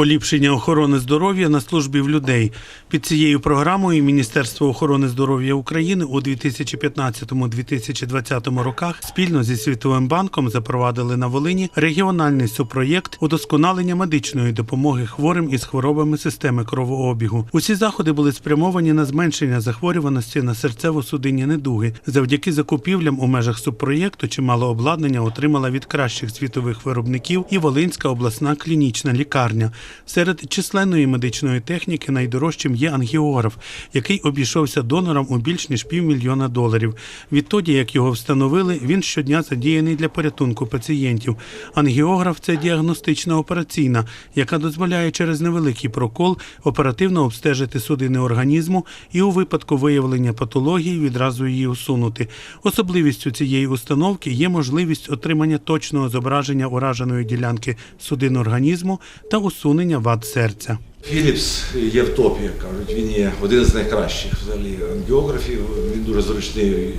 Поліпшення охорони здоров'я на службі в людей під цією програмою Міністерство охорони здоров'я України у 2015-2020 роках спільно зі Світовим банком запровадили на Волині регіональний субпроєкт удосконалення медичної допомоги хворим із хворобами системи кровообігу. Усі заходи були спрямовані на зменшення захворюваності на серцево-судинні недуги. Завдяки закупівлям у межах субпроєкту чимало обладнання отримала від кращих світових виробників і Волинська обласна клінічна лікарня. Серед численної медичної техніки найдорожчим є ангіограф, який обійшовся донорам у більш ніж півмільйона доларів. Відтоді, як його встановили, він щодня задіяний для порятунку пацієнтів. Ангіограф це діагностична операційна, яка дозволяє через невеликий прокол оперативно обстежити судини організму і у випадку виявлення патології відразу її усунути. Особливістю цієї установки є можливість отримання точного зображення ураженої ділянки судин організму та усунення вад серця. Філіпс є в топі, як кажуть, він є один з найкращих взагалі ангіографів. Він дуже зручний е,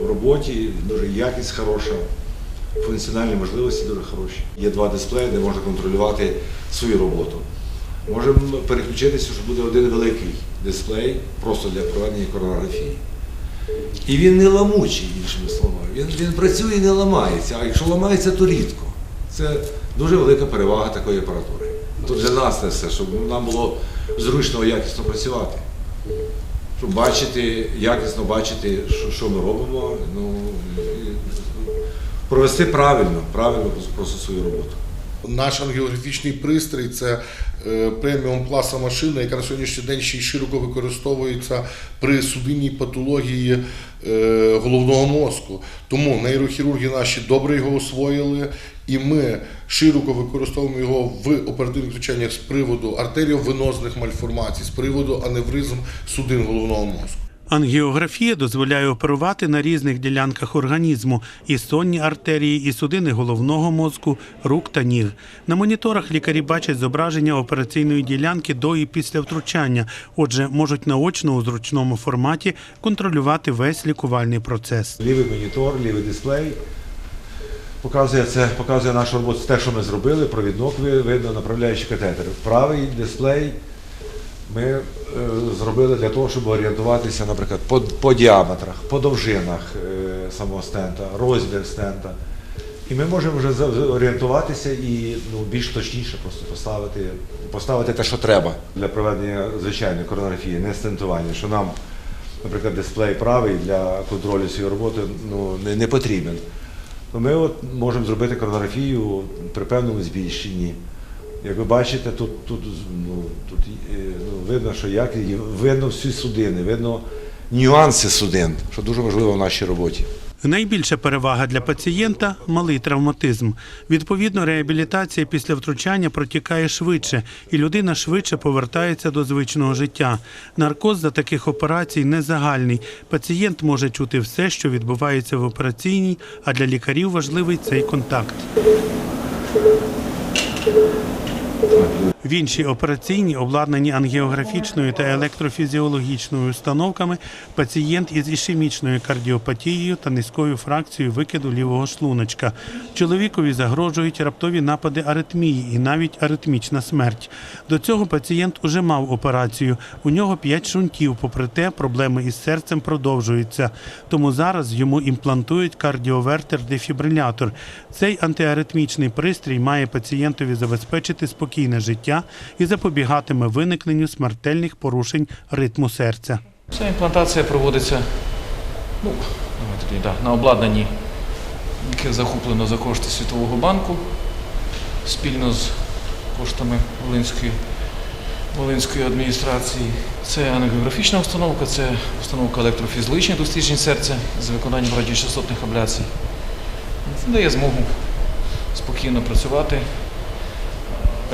в роботі, дуже якість хороша, функціональні можливості дуже хороші. Є два дисплеї, де можна контролювати свою роботу. Можемо переключитися, що буде один великий дисплей просто для проведення коронарографії. І він не ламучий, іншими словами. Він, він працює і не ламається, а якщо ламається, то рідко. Це дуже велика перевага такої апаратури. То для нас це все, щоб нам було зручно якісно працювати. Щоб бачити, якісно бачити, що, що ми робимо, ну, провести правильно, правильно просто свою роботу. Наш ангіографічний пристрій це е, преміум класа машина, яка на сьогоднішній день ще й широко використовується при судинній патології е, головного мозку. Тому нейрохірурги наші добре його освоїли, і ми широко використовуємо його в оперативних втручаннях з приводу артеріовенозних мальформацій, з приводу аневризм судин головного мозку. Ангіографія дозволяє оперувати на різних ділянках організму і сонні артерії, і судини головного мозку, рук та ніг. На моніторах лікарі бачать зображення операційної ділянки до і після втручання, отже, можуть наочно у зручному форматі контролювати весь лікувальний процес. Лівий монітор, лівий дисплей. Показує це, показує нашу роботу, те, що ми зробили, провідник видно, направляючи катетер. Правий дисплей ми зробили для того, щоб орієнтуватися, наприклад, по, по діаметрах, по довжинах е, самого стента, розмір стента. І ми можемо вже орієнтуватися і ну, більш точніше просто поставити, поставити те, що треба для проведення звичайної коронарографії, не стентування, що нам, наприклад, дисплей правий для контролю цієї роботи ну, не, не потрібен. Ми от можемо зробити коронарографію при певному збільшенні. Як ви бачите, тут, тут, ну, тут е, ну, видно, що як, видно всі судини, видно нюанси судин, що дуже важливо в нашій роботі. Найбільша перевага для пацієнта малий травматизм. Відповідно, реабілітація після втручання протікає швидше, і людина швидше повертається до звичного життя. Наркоз за таких операцій не загальний. Пацієнт може чути все, що відбувається в операційній, а для лікарів важливий цей контакт. В іншій операційній, обладнані ангіографічною та електрофізіологічною установками, пацієнт із ішемічною кардіопатією та низькою фракцією викиду лівого шлуночка. Чоловікові загрожують раптові напади аритмії і навіть аритмічна смерть. До цього пацієнт уже мав операцію. У нього 5 шунтів. Попри те, проблеми із серцем продовжуються. Тому зараз йому імплантують кардіовертер-дефібрилятор. Цей антиаритмічний пристрій має пацієнтові забезпечити спокійне життя і запобігатиме виникненню смертельних порушень ритму серця. Вся імплантація проводиться ну, тоді, да, на обладнанні, яке закуплено за кошти Світового банку спільно з коштами Волинської, Волинської адміністрації. Це ангіографічна установка, це установка електрофізіологічних досліджень серця з виконанням радіочастотних абляцій. Це дає змогу спокійно працювати.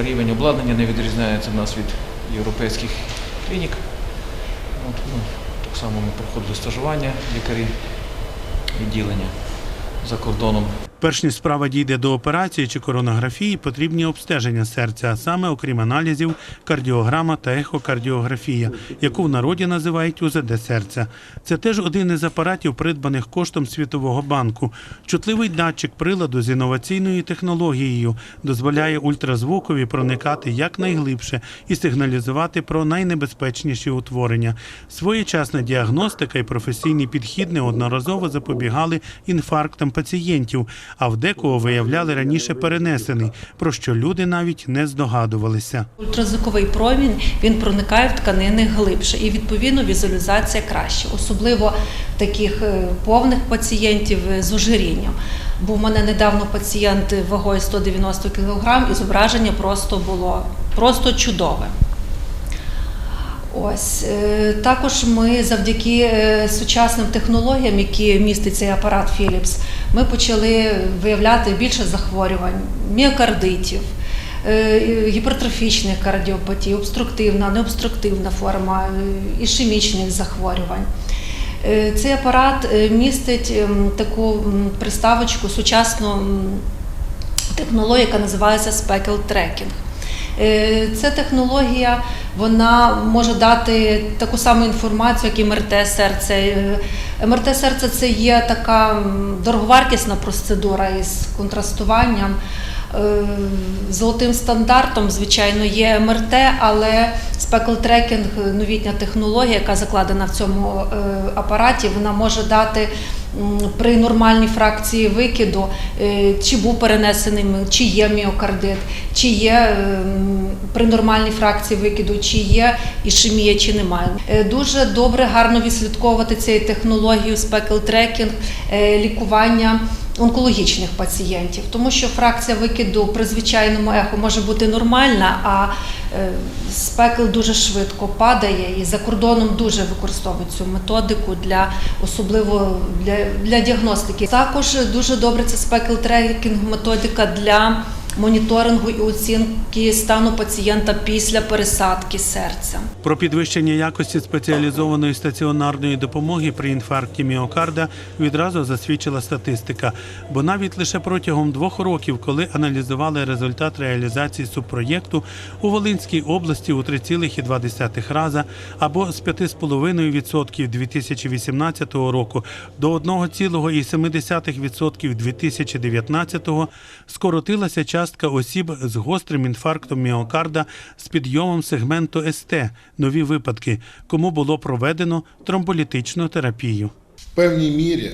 Рівень обладнання не відрізняється в нас від європейських клінік. От, ну, так само ми проходили стажування лікарі відділення за кордоном. Перш ніж справа дійде до операції чи коронографії, потрібні обстеження серця, а саме, окрім аналізів, кардіограма та ехокардіографія, яку в народі називають УЗД серця. Це теж один із апаратів, придбаних коштом Світового банку. Чутливий датчик приладу з інноваційною технологією дозволяє ультразвукові проникати якнайглибше і сигналізувати про найнебезпечніші утворення. Своєчасна діагностика і професійний підхід неодноразово запобігали інфарктам пацієнтів, а в декого виявляли раніше перенесений, про що люди навіть не здогадувалися. Ультразвуковий промінь він проникає в тканини глибше і відповідно візуалізація краще, особливо таких е, повних пацієнтів е, з ожирінням. Був у мене недавно пацієнт вагою 190 кг і зображення просто було просто чудове. Ось е, також ми завдяки е, сучасним технологіям, які містить цей апарат Philips, ми почали виявляти більше захворювань, міокардитів, е, гіпертрофічних кардіопатій, обструктивна, необструктивна форма, ішемічних захворювань. Цей апарат містить ем, таку приставочку сучасну технологію, яка називається Speckle Tracking. Е, Ця технологія вона може дати таку саму інформацію, як і МРТ серця. Е, МРТ серця це є така дороговартісна процедура із контрастуванням. Е, Золотим стандартом, звичайно, є МРТ, але Tracking, новітня технологія, яка закладена в цьому апараті, вона може дати при нормальній фракції викиду, е, чи був перенесений, чи є міокардит, чи є ем, при нормальній фракції викиду, чи є ішемія, чи немає. Е, Дуже добре, гарно відслідковувати цією технологією е, лікування онкологічних пацієнтів, тому що фракція викиду при звичайному ехо може бути нормальна, а е, спекл дуже швидко падає, і за кордоном дуже використовують цю методику для особливо для, для діагностики. Також дуже добре це спекл трекінг методика для моніторингу і оцінки стану пацієнта після пересадки серця. Про підвищення якості спеціалізованої стаціонарної допомоги при інфаркті міокарда відразу засвідчила статистика. Бо навіть лише протягом двох років, коли аналізували результат реалізації субпроєкту у Волинській області у 3,2 рази або з 5,5% 2018 року до 1,7% 2019 скоротилася частка осіб з гострим інфарктом міокарда з підйомом сегменту СТ нові випадки, кому було проведено тромболітичну терапію. В певній мірі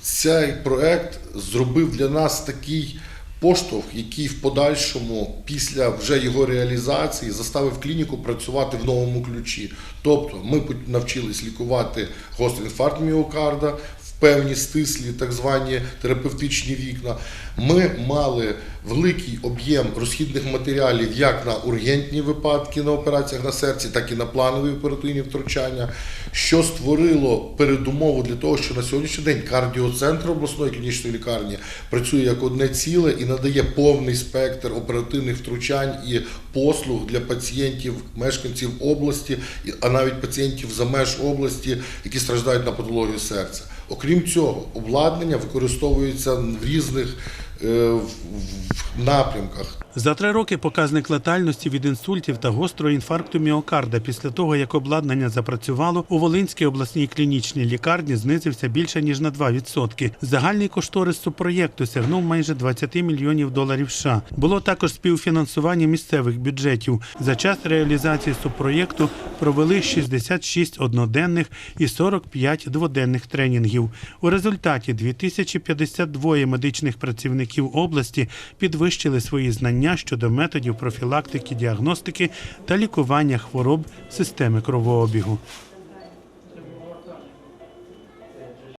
цей проект зробив для нас такий поштовх, який в подальшому, після вже його реалізації, заставив клініку працювати в новому ключі. Тобто ми навчились лікувати гострий інфаркт міокарда певні стислі, так звані терапевтичні вікна. Ми мали великий об'єм розхідних матеріалів як на ургентні випадки на операціях на серці, так і на планові оперативні втручання, що створило передумову для того, що на сьогоднішній день кардіоцентр обласної клінічної лікарні працює як одне ціле і надає повний спектр оперативних втручань і послуг для пацієнтів, мешканців області, а навіть пацієнтів за меж області, які страждають на патологію серця. Окрім цього, обладнання використовується в різних в- в напрямках. За три роки показник летальності від інсультів та гострого інфаркту міокарда після того, як обладнання запрацювало, у Волинській обласній клінічній лікарні знизився більше ніж на 2%. Загальний кошторис субпроєкту сягнув майже 20 мільйонів доларів США. Було також співфінансування місцевих бюджетів. За час реалізації субпроєкту провели 66 одноденних і 45 дводенних тренінгів. У результаті 2052 медичних працівників області підвищили свої знання щодо методів профілактики, діагностики та лікування хвороб системи кровообігу.